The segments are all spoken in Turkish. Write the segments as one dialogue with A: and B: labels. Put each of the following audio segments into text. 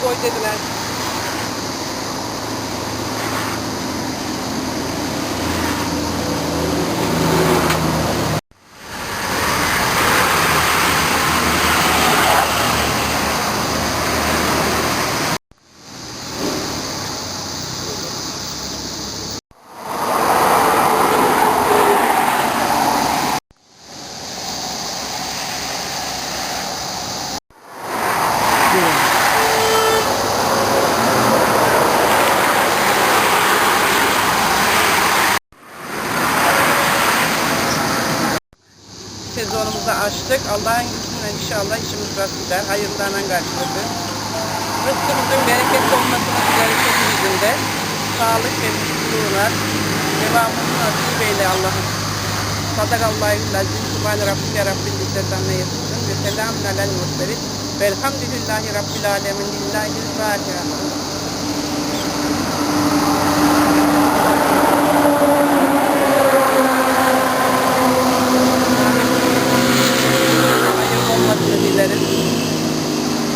A: koy dediler. Sezonumuzu açtık. Allah'ın izniyle inşallah işimiz rast gider. Hayırlarla karşıladık. Rızkımızın bereketli olmasını dileriz hepimizin de. Sağlık ve mutluluğuna devamını nasip eyle Allah'ım. Sadakallahu lazim. Subhane Rabbike Rabbil İzzet Amme Yasifun. Ve selamun alel murselin. Velhamdülillahi Rabbil Alemin. Lillahi Fatiha. Hayır olmasını dileriz.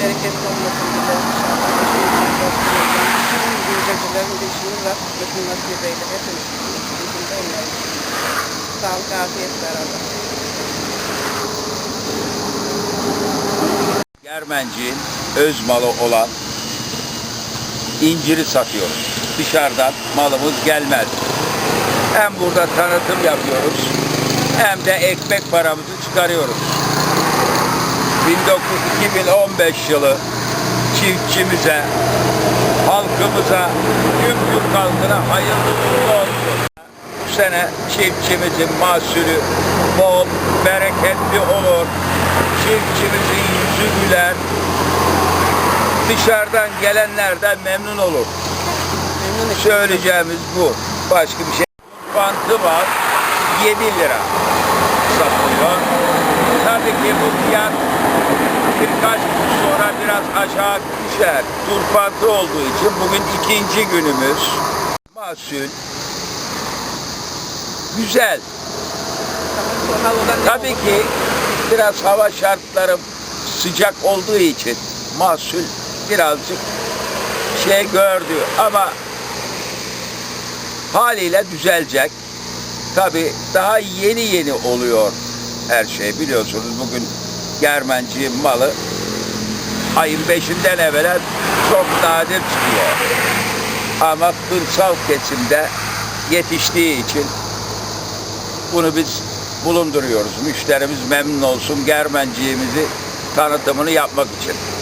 A: Bereketli olmasını dileriz inşallah. Bütün gecelerin nasip eyle. Hepimiz. Bizim de onların. Sağlık, afiyet beraber.
B: Germenciğin öz malı olan inciri satıyoruz. Dışarıdan malımız gelmez. Hem burada tanıtım yapıyoruz hem de ekmek paramızı çıkarıyoruz. 19 2015 yılı çiftçimize, halkımıza, tüm Türk halkına hayırlı uğurlu olsun. Bu sene çiftçimizin mahsulü bol, bereketli olur. Çiftçimizin yüzü güler. Dışarıdan gelenlerden memnun olur. Söyleyeceğimiz bu. Başka bir şey. Bantı var 7 lira aşağı düşer. Turpantı olduğu için bugün ikinci günümüz. Mahsul güzel. Tabii ki biraz hava şartları sıcak olduğu için mahsul birazcık şey gördü ama haliyle düzelecek. Tabii daha yeni yeni oluyor her şey biliyorsunuz bugün Germenciğin malı ayın beşinden evvela çok nadir çıkıyor. Ama kırsal kesimde yetiştiği için bunu biz bulunduruyoruz. Müşterimiz memnun olsun Germenciğimizi tanıtımını yapmak için.